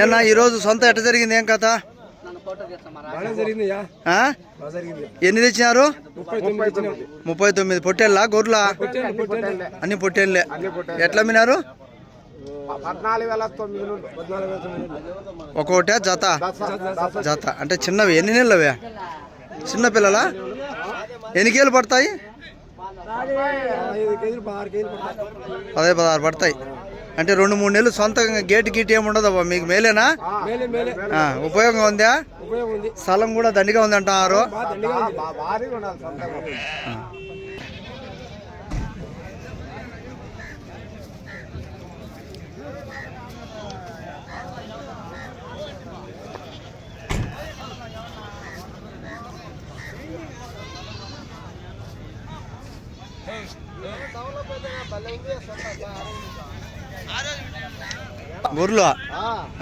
ఏనా ఈరోజు సొంత ఎట్ట జరిగింది? ఏం కథ? ఎన్ని తెచ్చినారు? ముప్పై తొమ్మిది పొట్టేళ్ళ? గొర్రెలా. అన్ని పొట్టేళ్ళే. ఎట్లా మినారు. ఒక్కొక్కటే జత? జత అంటే చిన్నవి. ఎన్ని నెలలు అవే చిన్న పిల్లలా? ఎన్ని కేలు పడతాయి. పదే పదహారు పడతాయి. అంటే రెండు మూడు నెలలు సొంతంగా గేట్ గీట్ ఏమి ఉండదు మీకు మేలేనా? మేలే మేలే. ఆ, ఉపయోగం ఉందా? ఉపయోగం ఉంది. స్థలం కూడా దండిగా ఉంది అంటున్నారు. దండిగా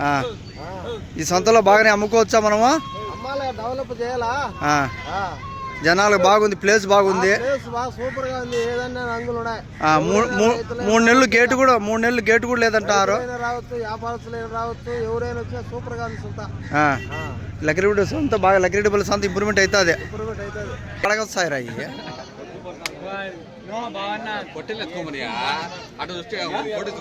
ఆ. ఈ సొంతలో బాగానే అమ్ముకోవచ్చా మనము? డెవలప్ చేయాలా. జనాలకు బాగుంది ప్లేస్ బాగుంది. సూపర్గా ఉంది ఏదన్నా రంగులు మూడు నెలలు గేటు కూడా మూడు నెలలు గేటు కూడా లేదంటారు? రావచ్చు వ్యాపారస్తులైనా రావచ్చు ఎవరైనా వచ్చినా సూపర్గా ఉంది సొంత. ఆ, లక్కిరెడ్డి సొంత బాగా లక్కిరెడ్డి సొంత ఇంప్రూవ్మెంట్ అవుతుంది. ఇంప్రూవ్మెంట్ అవుతుంది. అడగొస్తాయి రా ಹೊಟ್ಟೆಲಿ ಎತ್ಕೊಂಬರಿಯಾ ಅದು ಅಷ್ಟೇ ಹೊಟ್ಟೆ